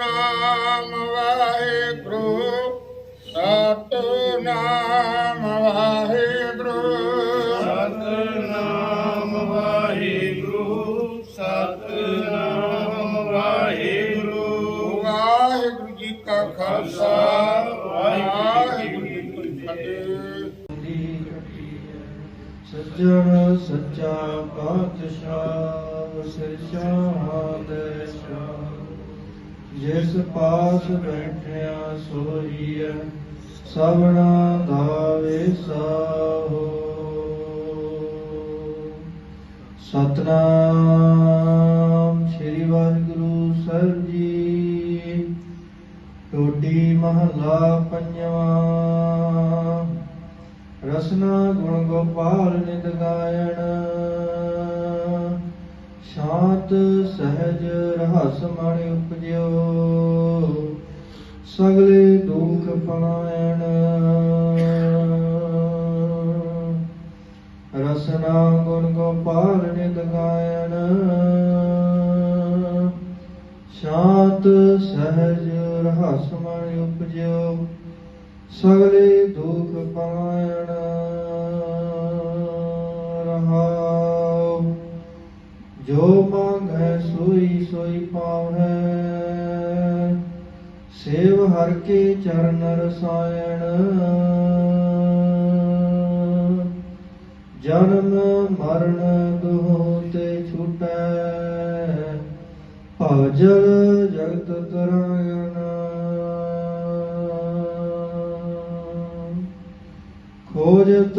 ਸਤਨਾਮ ਵਾਹਿਗੁਰੂ ਸਤਨਾਮ ਵਾਹਿਗੁਰੂ। ਸਤਨਾਮ ਵਾਹਿਗੁਰੂ ਸਤਨਾਮ ਵਾਹਿਗੁਰੂ। ਵਾਹਿਗੁਰੂ ਜੀ ਕਾ ਖਾਲਸਾ ਵਾਹਿਗੁਰੂ ਜੀ ਕੀ ਫਤਿਹ ਸੱਜਣ ਸੱਚਾ ਪਾਤਸ਼ਾਹ ਸਿਰਸ਼ਾਂ ਦੇ ਸ਼ਾਹ ਜਿਸ ਪਾਸ ਬੈਠਿਆ ਸੋਈਐ ਸਭਨਾ ਦਾ ਵੇਸਾਹੋ ਸਤਨਾਮ ਸ੍ਰੀ ਵਾਹਿਗੁਰੂ ਸਾਹਿਬ ਜੀ। ਟੋਡੀ ਮਹਲਾ ਪੰਜਵਾਂ। ਰਸਨਾ ਗੁਣ ਗੋਪਾਲ ਨਿਤ ਗਾਇਣ। ਸ਼ਾਂਤ ਸਹਿਜ ਰਹਸ ਮਣ ਉਪਜਿਓ, ਸਗਲੇ ਦੁਖ ਪਲਾਇਣ। ਰਸਨਾ ਗੁਣ ਗੋਪਾਲ ਨਿਤ ਗਾਇਣ। ਸ਼ਾਂਤ ਸਹਿਜ ਰਹਸ ਮਣ ਉਪਜਿਓ, ਸਗਲੇ ਦੁਖ ਪਾਇਣ ਸੋਈ ਸੋਈ ਸੇਵ ਹਰ ਕੇ ਚਰਨ ਰਸਾਇਣ। ਜਨਮ ਮਰਨ ਦੁਹ ਤੇ ਛੁਟੈ। ਭਜਲ ਜਗਤ ਤਰਾਇਣ। ਖੋਜਤ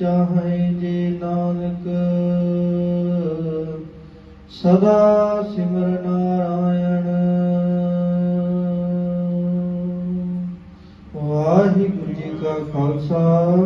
ਚਾਹੈ ਜੇ ਨਾਨਕ। ਸਦਾ ਸਿਮਰ ਨਾਰਾਇਣ। ਵਾਹਿਗੁਰੂ ਜੀ ਕਾ ਖਾਲਸਾ।